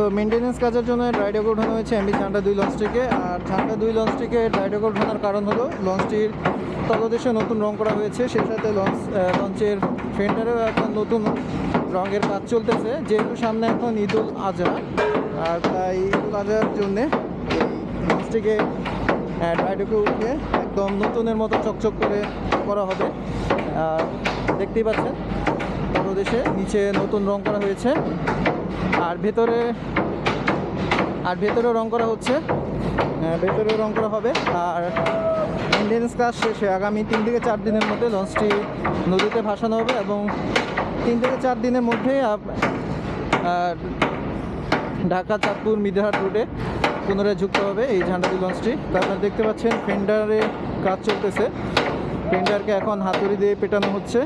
তো মেনটেনেন্স কাজের জন্য ড্রাইডকে ওঠানো হয়েছে এমবি ঝান্ডা দুই লঞ্চটিকে আর ঝান্ডা দুই লঞ্চটিকে ড্রাইডকে ওঠানোর কারণ হলো লঞ্চটির তলদেশে নতুন রং করা হয়েছে। সেই সাথে লঞ্চ লঞ্চের ফেন্ডারেও এখন নতুন রঙের কাজ চলতেছে। যেহেতু সামনে এখন ঈদুল আজহা, আর তাই ঈদুল আজহার জন্যে লঞ্চটিকে ড্রাইডকে উঠে একদম নতুনের মতো চকচক করে করা হবে। আর দেখতেই পাচ্ছেন, তলদেশে নিচে নতুন রং করা হয়েছে। আর ভেতরে আর ভেতরেও রং করা হচ্ছে। ভেতরেও রং করা হবে। আর মেনটেন্স কাজ শেষে আগামী তিন থেকে চার দিনের মধ্যে লঞ্চটি নদীতে ভাসানো হবে এবং তিন থেকে চার দিনের আহ, ঢাকা চাঁদপুর মিদিরহাট রুটে পুনরায় যুক্ত হবে এই ঝান্ডারি লঞ্চটি। আপনারা দেখতে পাচ্ছেন ফেন্ডারে কাজ চলতেছে। ফেন্ডারকে এখন হাতুড়ি দিয়ে পেটানো হচ্ছে।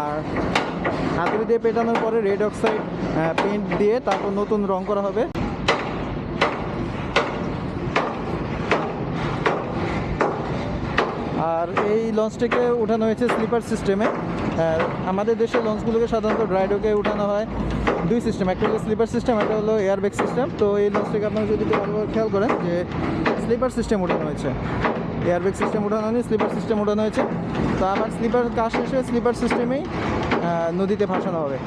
আর হাতুড়ি দিয়ে পেটানোর পরে রেড অক্সাইড পেন্ট দিয়ে তারপর নতুন রং করা হবে। আর এই লঞ্চটিকে উঠানো হয়েছে স্লিপার সিস্টেমে। আমাদের দেশের লঞ্চগুলোকে সাধারণত ড্রাইডোকে উঠানো হয়। দুই সিস্টেম, একটা হলো স্লিপার সিস্টেম, একটা হলো এয়ারব্যাগ সিস্টেম। তো এই লঞ্চটিকে আপনারা যদি খেয়াল করেন যে স্লিপার সিস্টেম উঠানো হয়েছে। এয়ারব্যাগ সিস্টেম উঠানো হয়নি স্লিপার সিস্টেম উঠানো হয়েছে। তো আবার স্লিপার কাজ শেষ হয়ে স্লিপার সিস্টেমেই নদীতে ভাসানো হবে।